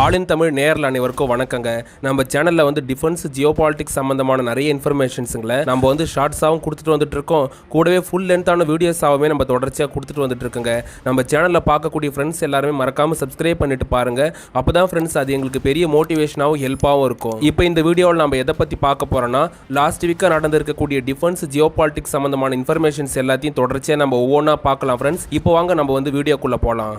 ஆளின் தமிழ் நேரில் அனைவருக்கும் வணக்கங்க. நம்ம சேனலில் வந்து டிஃபென்ஸ் ஜியோ பாலிட்டிக்ஸ் சம்மந்தமான நிறைய இன்ஃபர்மேஷன்ஸுங்களை நம்ம வந்து ஷார்ட்ஸாகவும் கொடுத்துட்டு வந்துட்டு இருக்கோம் கூடவே ஃபுல் லென்த்தான வீடியோஸாகவுமே நம்ம தொடர்ச்சியாக கொடுத்துட்டு வந்துட்டு இருக்கோங்க நம்ம சேனலில் பார்க்கக்கூடிய ஃப்ரெண்ட்ஸ் எல்லாருமே மறக்காமல் சப்ஸ்கிரைப் பண்ணிட்டு பாருங்க. அப்போ தான் ஃப்ரெண்ட்ஸ் அது எங்களுக்கு பெரிய மோட்டிவேஷனாகவும் ஹெல்ப்பாகவும் இருக்கும். இப்போ இந்த வீடியோவில் நம்ம எதை பற்றி பார்க்க போகிறோன்னா லாஸ்ட் வீக்காக நடந்திருக்கக்கூடிய டிஃபென்ஸ் ஜியோ பாலிட்டிக்ஸ் சம்மந்தமான இன்ஃபர்மேஷன்ஸ் எல்லாத்தையும் தொடர்ச்சியாக நம்ம ஒவ்வொன்றா பார்க்கலாம் ஃப்ரெண்ட்ஸ் இப்போ வாங்க நம்ம வந்து வீடியோக்குள்ளே போகலாம்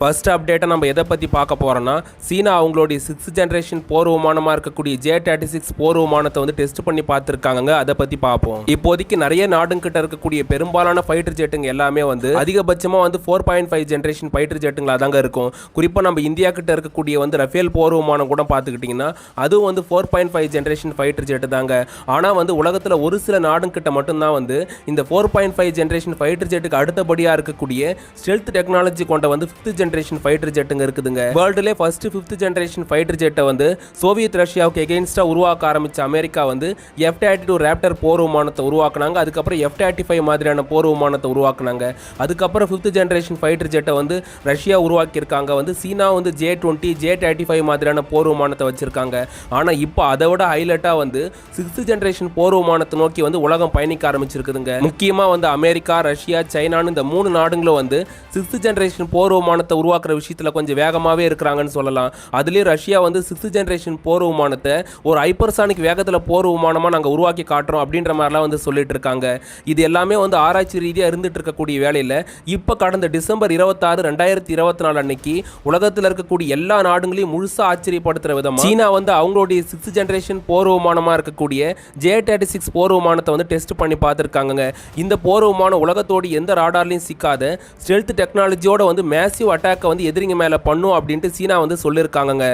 ஃபர்ஸ்ட் அப்டேட்டை நம்ம எதை பற்றி பார்க்க போகிறோன்னா சீனா அவங்களுடைய சிக்ஸ்த் ஜென்ரேஷன் போர் விமானமாக இருக்கக்கூடிய ஜே தேர்ட்டி சிக்ஸ் போர் விமானத்தை வந்து டெஸ்ட் பண்ணி பார்த்துருக்காங்க அதை பற்றி பார்ப்போம். இப்போதைக்கு நிறைய நாடுங்கிட்ட இருக்கக்கூடிய பெரும்பாலான ஃபைட்டர் ஜெட்டுங்க எல்லாமே வந்து அதிகபட்சமாக வந்து four point five generation fighter ஜெட்டுங்களா தாங்க இருக்கும். குறிப்பாக நம்ம இந்தியா கிட்ட இருக்கக்கூடிய வந்து ரஃபேல் போர் விமானம் கூட பார்த்துக்கிட்டிங்கன்னா அதுவும் வந்து four point five generation fighter jet தாங்க. ஆனால் வந்து உலகத்தில் ஒரு சில நாடுங்கிட்ட மட்டும்தான் வந்து இந்த four point five generation fighter ஜெட்டுக்கு அடுத்தபடியாக இருக்கக்கூடிய ஸ்டெல்த் டெக்னாலஜி கொண்ட வந்து ஃபிஃப்த் ஜென்ரேஷன் ஜென்ரேஷன் ஃபைட்டர் ஜெட்டுங்க இருக்குதுங்க. வேர்ல்டுலே ஃபர்ஸ்ட் ஃபிஃப்த் ஜென்ரேஷன் ஃபைட்டர் ஜெட்டை வந்து சோவியத் ரஷ்யாவுக்கு எகெயின்ஸ்டா உருவாக்க ஆரம்பிச்ச அமெரிக்கா வந்து எஃப் தேர்ட்டி டூ ரேப்டர் போர் விமானத்தை உருவாக்குனாங்க. அதுக்கப்புறம் எஃப் தேர்ட்டி ஃபைவ் மாதிரியான போர் விமானத்தை உருவாக்குனாங்க. அதுக்கப்புறம் ஃபிஃப்த் ஜென்ரேஷன் ஃபைட்டர் ஜெட்டை வந்து ரஷ்யா உருவாக்கியிருக்காங்க. வந்து சீனா வந்து J twenty J thirty five மாதிரியான போர் விமானத்தை வச்சிருக்காங்க. ஆனால் இப்போ அதை விட ஹைலைட்டாக வந்து சிக்ஸ்த் ஜென்ரேஷன் போர் விமானத்தை நோக்கி வந்து உலகம் பயணிக்க ஆரம்பிச்சிருக்குதுங்க. முக்கியமாக வந்து அமெரிக்கா ரஷ்யா சைனான்னு இந்த மூணு நாடுகளும் வந்து சிக்ஸ்த் ஜென்ரேஷன் போர் விமானத்தை உருவாக்குற விஷயத்தில் கொஞ்சம் வேகமாகவே இருக்கிறாங்கன்னு சொல்லலாம். அதுலேயும் ரஷ்யா வந்து சிக்ஸ்த் ஜென்ரேஷன் போர் விமானத்தை ஒரு ஹைப்பர்சானிக் வேகத்தில் போர் விமானமாக நாங்கள் உருவாக்கி காட்டுறோம் அப்படின்ற மாதிரிலாம் வந்து சொல்லிட்டு இருக்காங்க. இது எல்லாமே வந்து ஆராய்ச்சி ரீதியாக இருந்துட்டு இருக்கக்கூடிய வேலையில் இப்போ கடந்த டிசம்பர் இருபத்தாறு ரெண்டாயிரத்தி இருபத்தி நாலு அன்னைக்கு உலகத்தில் இருக்கக்கூடிய எல்லா நாடுகளையும் முழுசாக ஆச்சரியப்படுத்துகிற விதமாக சீனா வந்து அவங்களுடைய சிக்ஸ்த் ஜென்ரேஷன் போர் விமானமாக இருக்கக்கூடிய ஜே தேர்ட்டி சிக்ஸ் போர் விமானத்தை வந்து டெஸ்ட் பண்ணி பார்த்துருக்காங்க இந்த போர் விமானம் உலகத்தோடு எந்த ராடார்லையும் சிக்காத ஸ்டெல்த் டெக்னாலஜியோட வந்து மேசிவ் அட்டாக்கை வந்து எதிரிங்க மேலே பண்ணும் அப்படின்ட்டு சீனா வந்து சொல்லியிருக்காங்க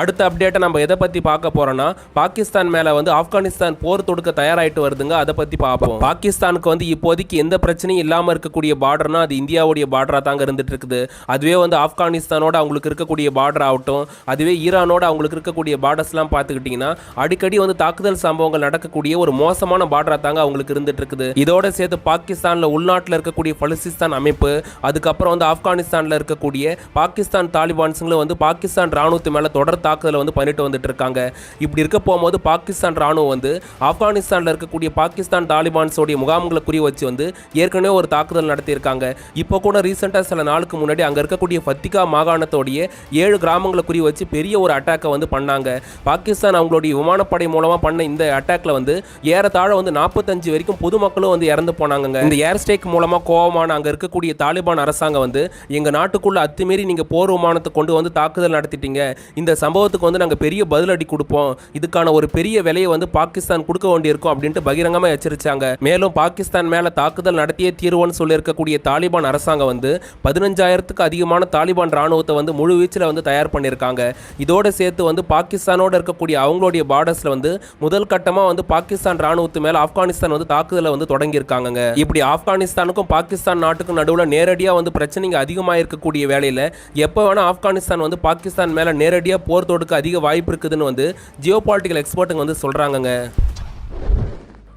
அடுத்த அப்டேட்டை நம்ம எதை பற்றி பார்க்க போகிறோன்னா பாகிஸ்தான் மேலே வந்து ஆப்கானிஸ்தான் போர் தொடுக்க தயாராகிட்டு வருதுங்க. அதை பற்றி பார்ப்போம். பாகிஸ்தானுக்கு வந்து இப்போதைக்கு எந்த பிரச்சனையும் இல்லாமல் இருக்கக்கூடிய பார்டர்னா அது இந்தியாவுடைய பார்டராக தாங்க இருந்துட்டு இருக்குது. அதுவே வந்து ஆப்கானிஸ்தானோட அவங்களுக்கு இருக்கக்கூடிய பார்டர் ஆகட்டும் அதுவே ஈரானோட அவங்களுக்கு இருக்கக்கூடிய பார்டர்ஸ்லாம் பார்த்துக்கிட்டிங்கன்னா அடிக்கடி வந்து தாக்குதல் சம்பவங்கள் நடக்கக்கூடிய ஒரு மோசமான பார்டராக தாங்க அவங்களுக்கு இருந்துட்டு இருக்குது. இதோட சேர்த்து பாகிஸ்தானில் உள்நாட்டில் இருக்கக்கூடிய பலுசிஸ்தான் அமைப்பு அதுக்கப்புறம் வந்து ஆப்கானிஸ்தானில் இருக்கக்கூடிய பாகிஸ்தான் தாலிபான்ஸுங்களும் வந்து பாகிஸ்தான் ராணுவத்து மேலே தொடர்ந்து தாக்குதலை வந்து பண்ணிட்டு வந்துட்டு இருக்காங்க இப்படி இருக்க போகும்போது பாகிஸ்தான் ராணுவம் வந்து ஆப்கானிஸ்தானில் இருக்கக்கூடிய பாகிஸ்தான் தாலிபான்ஸோடைய முகாம்களை குறி வச்சு வந்து ஏற்கனவே ஒரு தாக்குதல் நடத்தியிருக்காங்க. இப்போ கூட ரீசெண்டாக சில நாளுக்கு முன்னாடி அங்கே இருக்கக்கூடிய ஃபத்திகா மாகாணத்தோடைய ஏழு கிராமங்களை குறி வச்சு பெரிய ஒரு அட்டாக்கை வந்து பண்ணாங்க. பாகிஸ்தான் அவங்களுடைய விமானப்படை மூலமாக பண்ண இந்த அட்டாக்ல வந்து ஏறத்தாழ வந்து நாற்பத்தஞ்சு வரைக்கும் பொதுமக்களும் வந்து இறந்து போனாங்க இந்த ஏர் ஸ்ட்ரைக் மூலமாக கோவமான அங்கே இருக்கக்கூடிய தாலிபான் அரசாங்கம் வந்து எங்கள் நாட்டுக்குள்ளே அத்துமீறி நீங்கள் போர் விமானத்தை கொண்டு வந்து தாக்குதல் நடத்திட்டீங்க. இந்த சம்பவத்துக்கு வந்து நாங்கள் பெரிய பதிலடி கொடுப்போம். இதுக்கான ஒரு பெரிய விலையை வந்து பாகிஸ்தான் கொடுக்க வேண்டியிருக்கும் அப்படின்ட்டு பகிரங்கமாக எச்சரித்தாங்க மேலும் பாகிஸ்தான் மேலே தாக்குதல் நடத்தியே தீர்வோன்னு சொல்லியிருக்கக்கூடிய தாலிபான் அரசாங்கம் வந்து பதினஞ்சாயிரத்துக்கு அதிகமான தாலிபான் ராணுவத்தை வந்து முழு வீச்சில் வந்து தயார் பண்ணியிருக்காங்க. இதோடு சேர்த்து வந்து பாகிஸ்தானோடு இருக்கக்கூடிய அவங்களுடைய பார்டர்ஸில் வந்து முதல் கட்டமாக வந்து பாகிஸ்தான் ராணுவத்து மேலே ஆப்கானிஸ்தான் வந்து தாக்குதலை வந்து தொடங்கியிருக்காங்க இப்படி ஆப்கானிஸ்தானுக்கும் பாகிஸ்தான் நாட்டுக்கும் நடுவில் நேரடியாக வந்து பிரச்சனைங்க அதிகமாக இருக்கக்கூடிய வேலையில் எப்போ வேணால் ஆப்கானிஸ்தான் வந்து பாகிஸ்தான் மேலே நேரடியாக போர் தொடுக்க அதிக வாய்ப்பு இருக்குதுன்னு வந்து ஜியோ பாலிட்டிக்கல் எக்ஸ்பர்ட்டுங்க வந்து சொல்கிறாங்கங்க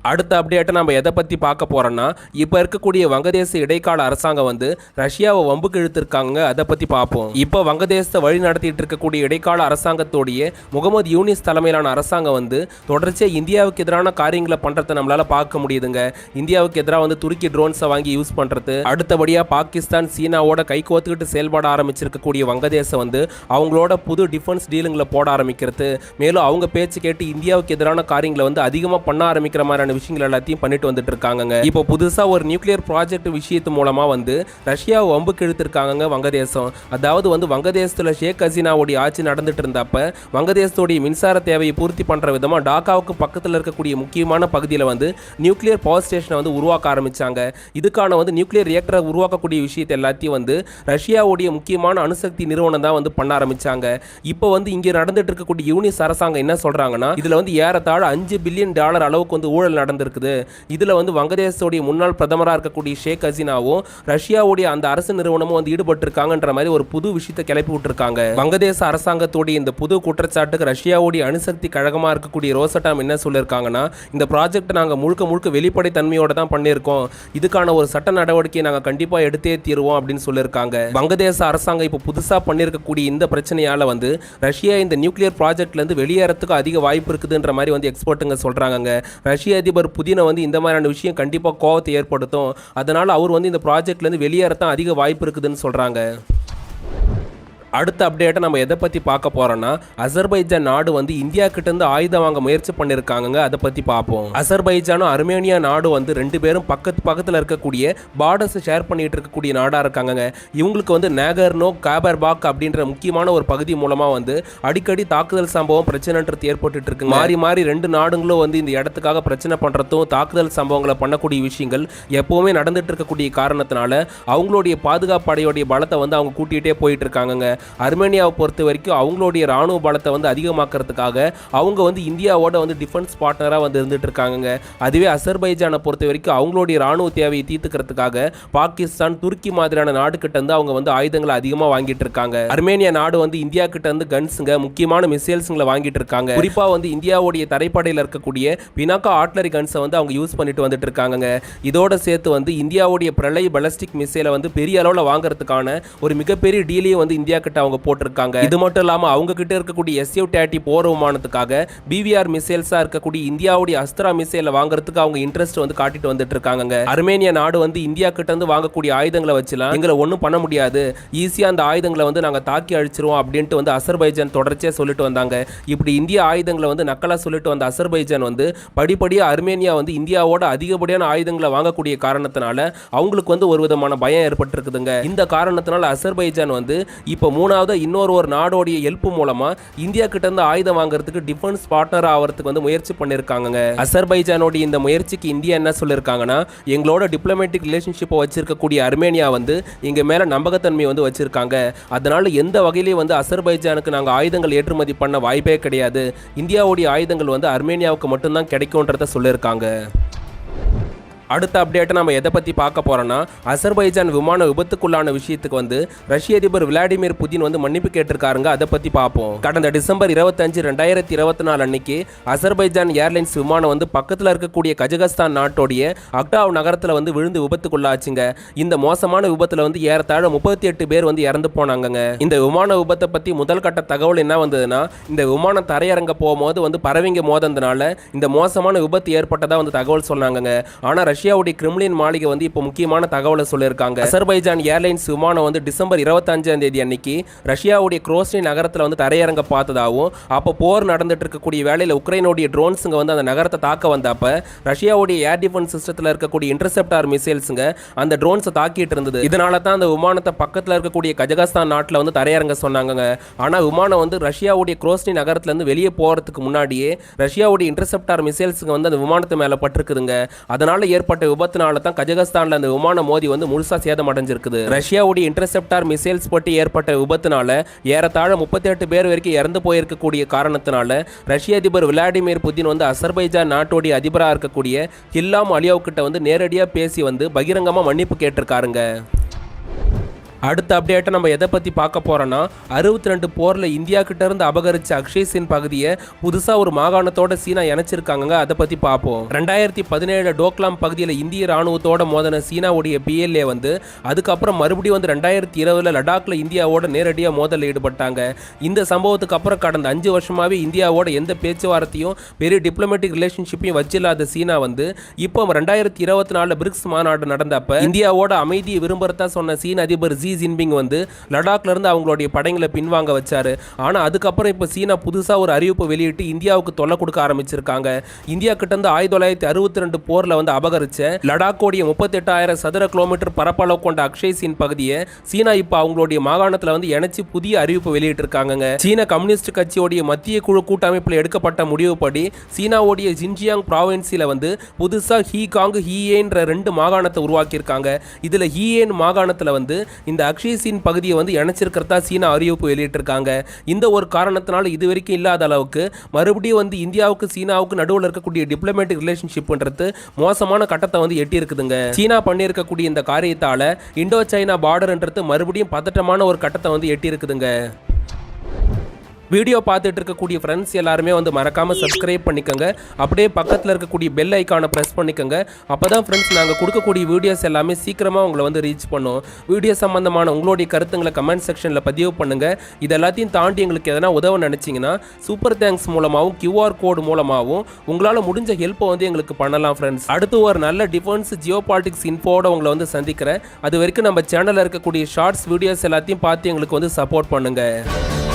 அடுத்த அப்டேட்டை நம்ம எதை பற்றி பார்க்க போகிறோன்னா இப்போ இருக்கக்கூடிய வங்கதேச இடைக்கால அரசாங்கம் வந்து ரஷ்யாவை வம்புக்கு இழுத்துருக்காங்க. அதை பற்றி பார்ப்போம். இப்போ வங்கதேசத்தை வழி நடத்திட்டு இருக்கக்கூடிய இடைக்கால அரசாங்கத்தோடைய முகமது யூனிஸ் தலைமையிலான அரசாங்கம் வந்து தொடர்ச்சியாக இந்தியாவுக்கு எதிரான காரியங்களை பண்ணுறதை நம்மளால் பார்க்க முடியுதுங்க. இந்தியாவுக்கு எதிராக வந்து துருக்கி ட்ரோன்ஸை வாங்கி யூஸ் பண்ணுறது அடுத்தபடியாக பாகிஸ்தான் சீனாவோட கை கோத்துக்கிட்டு செயல்பட ஆரம்பிச்சிருக்கக்கூடிய வங்கதேசம் வந்து அவங்களோட புது டிஃபென்ஸ் டீலுங்களை போட ஆரம்பிக்கிறது. மேலும் அவங்க பேச்சு கேட்டு இந்தியாவுக்கு எதிரான காரியங்களை வந்து அதிகமாக பண்ண ஆரம்பிக்கிற மாதிரியான விஷயங்கள் எல்லாத்தையும் பண்ணிட்டு வந்துட்டு இருக்காங்க இப்போ புதுசா ஒரு நியூக்ளியர் ப்ராஜெக்ட் விஷயத்து மூலமா வந்து ரஷ்யாவை வம்புக்கு இழுத்துருக்காங்க வங்கதேசம். அதாவது வந்து வங்கதேசத்துல ஷேக் ஹசீனாவுடைய ஆட்சி நடந்துட்டு இருந்தப்ப வங்கதேசத்துடைய மின்சார தேவையை பூர்த்தி பண்ற விதமா டாக்காவுக்கு பக்கத்தில் இருக்கக்கூடிய முக்கியமான பகுதியில் வந்து நியூக்ளியர் பவர் ஸ்டேஷனை வந்து உருவாக்க ஆரம்பிச்சாங்க. இதுக்கான வந்து நியூக்ளியர் ரியாக்டரை உருவாக்கக்கூடிய விஷயத்தை எல்லாத்தையும் வந்து ரஷ்யாவுடைய முக்கியமான அணுசக்தி நிறுவனம் தான் வந்து பண்ண ஆரம்பிச்சாங்க. இப்போ வந்து இங்கே நடந்துட்டு இருக்கக்கூடிய யூனிஸ் அரசாங்கம் என்ன சொல்றாங்கன்னா இதுல வந்து ஏறத்தாழ அஞ்சு பில்லியன் டாலர் அளவுக்கு வந்து ஊழல் நடந்திருக்குது. இதில் வந்து வங்கதேசோடைய முன்னாள் பிரதமராக இருக்கக்கூடிய ஷேக் ஹசீனாவும் ரஷ்யாவுடைய அந்த அரசு நிறுவனமும் வந்து ஈடுபட்டிருக்காங்கன்ற மாதிரி ஒரு புது விஷயத்தை கிளப்பி விட்டுருக்காங்க. வங்கதேச அரசாங்கத்துடைய இந்த புது குற்றச்சாட்டுக்கு ரஷ்யாவுடைய அணுசக்தி கழகமாக இருக்கக்கூடிய ரோசட்டாம் என்ன சொல்லியிருக்காங்கன்னா இந்த ப்ராஜெக்ட் நாங்கள் முழுக்க முழுக்க வெளிப்படை தன்மையோட தான் பண்ணியிருக்கோம். இதுக்கான ஒரு சட்ட நடவடிக்கையை நாங்கள் கண்டிப்பாக எடுத்தே தீருவோம் அப்படின்னு சொல்லியிருக்காங்க வங்கதேச அரசாங்கம் இப்போ புதுசாக பண்ணியிருக்கக்கூடிய இந்த பிரச்சனையால் வந்து ரஷ்யா இந்த நியூக்ளியர் ப்ராஜெக்ட்லேருந்து வெளியேறதுக்கு அதிக வாய்ப்பு இருக்குதுன்ற மாதிரி வந்து எக்ஸ்பர்ட்டுங்க சொல்கிறாங்க ரஷ்ய அதிபர் புதினை வந்து இந்த மாதிரியான விஷயம் கண்டிப்பாக கோவத்தை ஏற்படுத்தும். அதனால் அவர் வந்து இந்த ப்ராஜெக்ட்லேருந்து வெளியேறத்தான் அதிக வாய்ப்பு இருக்குதுன்னு சொல்கிறாங்க அடுத்த அப்டேட்டை நம்ம எதை பற்றி பார்க்க போகிறோன்னா அசர்பைஜான் நாடு வந்து இந்தியா கிட்டேருந்து ஆயுதம் வாங்க முயற்சி பண்ணியிருக்காங்க அதை பற்றி பார்ப்போம். அசர்பைஜானும் அர்மேனியா நாடு வந்து ரெண்டு பேரும் பக்கத்து பக்கத்தில் இருக்கக்கூடிய பார்டர்ஸை ஷேர் பண்ணிட்டு இருக்கக்கூடிய நாடாக இருக்காங்கங்க. இவங்களுக்கு வந்து நேகர்னோ காபர்பாக் அப்படின்ற முக்கியமான ஒரு பகுதி மூலமாக வந்து அடிக்கடி தாக்குதல் சம்பவம் பிரச்சனைன்றது ஏற்பட்டுட்டு இருக்கு மாறி மாறி ரெண்டு நாடுங்களும் வந்து இந்த இடத்துக்காக பிரச்சனை பண்ணுறதும் தாக்குதல் சம்பவங்களை பண்ணக்கூடிய விஷயங்கள் எப்போவுமே நடந்துட்டு இருக்கக்கூடிய காரணத்தினால அவங்களுடைய பாதுகாப்பு படையோடைய பலத்தை வந்து அவங்க கூட்டிகிட்டே போயிட்டு இருக்காங்க அர்மேனியாவை பொறுத்த வரைக்கும் அவங்களுடைய ராணுவ பலத்தை வந்து அதிகமாக்குறதுக்காக அவங்க வந்து இந்தியாவோட வந்து டிஃபென்ஸ் பார்ட்னராக வந்து இருந்துட்டு இருக்காங்க அதுவே அசர்பைஜானை பொறுத்த வரைக்கும் அவங்களுடைய ராணுவ தேவையை தீர்த்துக்கிறதுக்காக பாகிஸ்தான் துருக்கி மாதிரியான நாடுகிட்ட இருந்து அவங்க வந்து ஆயுதங்களை அதிகமாக வாங்கிட்டு இருக்காங்க அர்மேனியா நாடு வந்து இந்தியா கிட்ட இருந்து கன்ஸுங்க முக்கியமான மிசைல்ஸுங்களை வாங்கிட்டு இருக்காங்க குறிப்பாக வந்து இந்தியாவுடைய தரைப்படையில் இருக்கக்கூடிய பினாக்கா ஆட்லரி கன்ஸை வந்து அவங்க யூஸ் பண்ணிட்டு வந்துட்டு இருக்காங்கங்க இதோட சேர்த்து வந்து இந்தியாவுடைய பிரளய் பலஸ்டிக் மிசைலை வந்து பெரிய அளவில் வாங்குறதுக்கான ஒரு மிகப்பெரிய டீலையும் வந்து இந்தியா கிட்ட அவங்க போட்டிருக்காங்க. இது மட்டும் இல்லாமல் அவங்க கிட்ட இருக்கக்கூடிய எஸ்யூ டேட்டி போர் விமானத்துக்காக பிவிஆர் மிசைல்ஸா இருக்கக்கூடிய இந்தியாவுடைய அஸ்திரா மிசைலை வாங்குறதுக்கு அவங்க இன்ட்ரெஸ்ட் வந்து காட்டிட்டு வந்துட்டு இருக்காங்க அர்மேனியா நாடு வந்து இந்தியா கிட்ட இருந்து வாங்கக்கூடிய ஆயுதங்களை வச்சுலாம் எங்களை ஒன்றும் பண்ண முடியாது. ஈஸியா அந்த ஆயுதங்களை வந்து நாங்கள் தாக்கி அழிச்சிருவோம் அப்படின்ட்டு வந்து அசர்பைஜான் தொடர்ச்சியாக சொல்லிட்டு வந்தாங்க. இப்படி இந்திய ஆயுதங்களை வந்து நக்கலா சொல்லிட்டு வந்த அசர்பைஜான் வந்து படிப்படியாக அர்மேனியா வந்து இந்தியாவோட அதிகப்படியான ஆயுதங்களை வாங்கக்கூடிய காரணத்தினால அவங்களுக்கு வந்து ஒரு விதமான பயம் ஏற்பட்டிருக்குதுங்க. இந்த காரணத்தினால அசர்பைஜான் வந்து இப்போ மூணாவது இன்னொரு ஒரு நாடோடைய ஹெல்ப் மூலமா இந்தியா கிட்ட இருந்து ஆயுதம் வாங்குறதுக்கு டிஃபென்ஸ் பார்ட்னர் ஆகிறதுக்கு வந்து முயற்சி பண்ணியிருக்காங்க அசர்பைஜானோடைய இந்த முயற்சிக்கு இந்தியா என்ன சொல்லியிருக்காங்கன்னா எங்களோட டிப்ளமேட்டிக் ரிலேஷன்ஷிப்பை வச்சிருக்கக்கூடிய அர்மேனியா வந்து இங்கே மேல நம்பகத்தன்மை வந்து வச்சிருக்காங்க. அதனால எந்த வகையிலையும் வந்து அசர்பைஜானுக்கு நாங்கள் ஆயுதங்கள் ஏற்றுமதி பண்ண வாய்ப்பே கிடையாது. இந்தியாவுடைய ஆயுதங்கள் வந்து அர்மேனியாவுக்கு மட்டும்தான் கிடைக்கும்ன்றத சொல்லியிருக்காங்க அடுத்த அப்டேட்டை நம்ம எதை பற்றி பார்க்க போகிறோன்னா அசர்பைஜான் விமான விபத்துக்குள்ளான விஷயத்துக்கு வந்து ரஷ்ய அதிபர் விளாடிமிர் புதின் வந்து மன்னிப்பு கேட்டிருக்காருங்க. அதை பற்றி பார்ப்போம். கடந்த டிசம்பர் இருபத்தஞ்சு ரெண்டாயிரத்தி இருபத்தி நாலு அன்னைக்கு அசர்பைஜான் ஏர்லைன்ஸ் விமானம் வந்து பக்கத்தில் இருக்கக்கூடிய கஜகஸ்தான் நாட்டோடைய அக்டாவ் நகரத்தில் வந்து விழுந்து விபத்துக்குள்ளாச்சுங்க. இந்த மோசமான விபத்தில் வந்து ஏறத்தாழ முப்பத்தி எட்டு பேர் வந்து இறந்து போனாங்கங்க. இந்த விமான விபத்தை பற்றி முதல் கட்ட தகவல் என்ன வந்ததுன்னா இந்த விமானம் தரையிறங்க போகும்போது வந்து பறவைங்க மோதந்தனால இந்த மோசமான விபத்து ஏற்பட்டதாக வந்து தகவல் சொன்னாங்கங்க. ஆனால் ரஷ்யாவுடைய கிரிம்லின் மாளிகை வந்து இப்போ முக்கியமான தகவலை சொல்லியிருக்காங்க. அசர்பைஜான் ஏர்லைன்ஸ் விமானம் வந்து டிசம்பர் இருபத்தஞ்சாம் தேதி அன்னைக்கு ரஷ்யாவுடைய குரோஸ்னி நகரத்தில் வந்து தரையிறங்க பார்த்ததாகவும் அப்போ போர் நடந்துட்டு இருக்கக்கூடிய வேலையில் உக்ரைனுடைய ட்ரோன்ஸுங்க வந்து அந்த நகரத்தை தாக்க வந்தப்ப ரஷ்யாவுடைய ஏர் டிஃபென்ஸ் சிஸ்டத்தில் இருக்கக்கூடிய இன்டர்செப்டார் மிசைல்ஸுங்க அந்த ட்ரோன்ஸை தாக்கிட்டு இருந்தது. இதனால தான் அந்த விமானத்தை பக்கத்தில் இருக்கக்கூடிய கஜகஸ்தான் நாட்டில் வந்து தரையிறங்க சொன்னாங்க ஆனால் விமானம் வந்து ரஷ்யாவுடைய குரோஸ்னி நகரத்துலேருந்து வெளியே போகிறதுக்கு முன்னாடியே ரஷ்யாவுடைய இன்டர்செப்டார் மிசைல்ஸுங்க வந்து அந்த விமானத்து மேலே பட்டிருக்குதுங்க. அதனால ஏற்பட்ட விபத்தினால தான் கஜகஸ்தான்ல அந்த விமான மோதி வந்து முழுசா சேதம் அடைஞ்சிருக்குது ரஷ்யாவுடைய இன்டர்செப்டார் மிசைல்ஸ் பட்டு ஏற்பட்ட விபத்தினால ஏறத்தாழ முப்பத்தி எட்டு பேர் வரைக்கும் இறந்து போயிருக்கக்கூடிய காரணத்தினால ரஷ்ய அதிபர் விளாடிமிர் புதின் வந்து அசர்பைஜான் நாட்டுடைய அதிபராக இருக்கக்கூடிய ஹில்லாம் அலியாவ் கிட்ட வந்து நேரடியாக பேசி வந்து பகிரங்கமாக மன்னிப்பு கேட்டிருக்காருங்க. அடுத்த அப்டேட்டை நம்ம எதை பற்றி பார்க்க போகிறோன்னா அறுபத்தி ரெண்டு போரில் இந்தியா கிட்ட இருந்து அபகரிச்ச அக்ஷய் சின் பகுதியை புதுசாக ஒரு மாகாணத்தோட சீனா இணைச்சிருக்காங்க அதை பற்றி பார்ப்போம். ரெண்டாயிரத்தி பதினேழு டோக்லாம் பகுதியில் இந்திய ராணுவத்தோட மோதன சீனாவுடைய பிஎல்ஏ வந்து அதுக்கப்புறம் மறுபடியும் வந்து ரெண்டாயிரத்தி இருபதுல லடாக்ல இந்தியாவோட நேரடியாக மோதலில் ஈடுபட்டாங்க. இந்த சம்பவத்துக்கு அப்புறம் கடந்த அஞ்சு வருஷமாகவே இந்தியாவோட எந்த பேச்சுவார்த்தையும் பெரிய டிப்ளமேட்டிக் ரிலேஷன்ஷிப்பையும் வச்சில்லாத சீனா வந்து இப்போ ரெண்டாயிரத்தி இருபத்தி நாலு பிரிக்ஸ் மாநாடு நடந்தப்ப இந்தியாவோட அமைதியை விரும்புறதா சொன்ன சீன அதிபர் ஜி ஜின்பிங் வந்து லடாக்லேருந்து அவங்களுடைய படைங்களை பின்வாங்க வச்சார். ஆனால் அதுக்கப்புறம் இப்போ சீனா புதுசாக ஒரு அறிவிப்பு வெளியிட்டு இந்தியாவுக்கு தொல்லை கொடுக்க ஆரம்பிச்சிருக்காங்க. இந்தியா கிட்டேருந்து ஆயிரத்தி தொள்ளாயிரத்தி அறுபத்தி ரெண்டு போரில் வந்து அபகரிச்ச லடாக்கோடைய முப்பத்தெட்டாயிரம் சதுர கிலோமீட்டர் பரப்பளவு கொண்ட அக்ஷய் சீன் பகுதியை சீனா இப்போ அவங்களுடைய மாகாணத்தில் வந்து இணைச்சி புதிய அறிவிப்பு வெளியிட்டிருக்காங்க சீன கம்யூனிஸ்ட் கட்சியோடைய மத்திய குழு கூட்டமைப்பில் எடுக்கப்பட்ட முடிவுப்படி சீனாவுடைய ஜின்ஜியாங் ப்ராவின்சியில் வந்து புதுசாக ஹீகாங் ஹீஏன்ற ரெண்டு மாகாணத்தை உருவாக்கியிருக்காங்க. இதில் ஹீஏன் மாகாணத்தில் வந்து இந்த இந்த அக்ஷயசீன் பகுதியை வந்து இணைச்சிருக்கிறதா சீனா அறிவிப்பு வெளியிட்டிருக்காங்க. இந்த ஒரு காரணத்தினால இது வரைக்கும் இல்லாத அளவுக்கு மறுபடியும் வந்து இந்தியாவுக்கு சீனாவுக்கு நடுவில் இருக்கக்கூடிய டிப்ளமேட்டிக் ரிலேஷன்ஷிப்ன்றது மோசமான கட்டத்தை வந்து எட்டியிருக்குதுங்க. சீனா பண்ணியிருக்கக்கூடிய இந்த காரியத்தால் இந்தோ சைனா பார்டர்ன்றது மறுபடியும் பதட்டமான ஒரு கட்டத்தை வந்து எட்டியிருக்குதுங்க. வீடியோ பார்த்துட்டு இருக்கக்கூடிய ஃப்ரெண்ட்ஸ் எல்லாருமே வந்து மறக்காமல் சப்ஸ்கிரைப் பண்ணிக்கோங்க. அப்படியே பக்கத்தில் இருக்கக்கூடிய பெல் ஐக்கானை ப்ரெஸ் பண்ணிக்கோங்க. அப்போ தான் ஃப்ரெண்ட்ஸ் நாங்கள் கொடுக்கக்கூடிய வீடியோஸ் எல்லாமே சீக்கிரமாக உங்களை வந்து ரீச் பண்ணும். வீடியோ சம்மந்தமான உங்களுடைய கருத்துங்களை கமெண்ட் செக்ஷனில் பதிவு பண்ணுங்கள் இது எல்லாத்தையும் தாண்டி எங்களுக்கு எதனா உதவ நினச்சிங்கன்னா சூப்பர் தேங்க்ஸ் மூலமாகவும் கியூஆர் கோடு மூலமாகவும் உங்களால் முடிஞ்ச ஹெல்ப்பை வந்து எங்களுக்கு பண்ணலாம் ஃப்ரெண்ட்ஸ் அடுத்து ஒரு நல்ல டிஃபென்ஸ் ஜியோ பாலிட்டிக்ஸ் இன்ஃபோட உங்களை வந்து சந்திக்கிறேன். அது வரைக்கும் நம்ம சேனலில் இருக்கக்கூடிய ஷார்ட்ஸ் வீடியோஸ் எல்லாத்தையும் பார்த்து எங்களுக்கு வந்து சப்போர்ட் பண்ணுங்கள்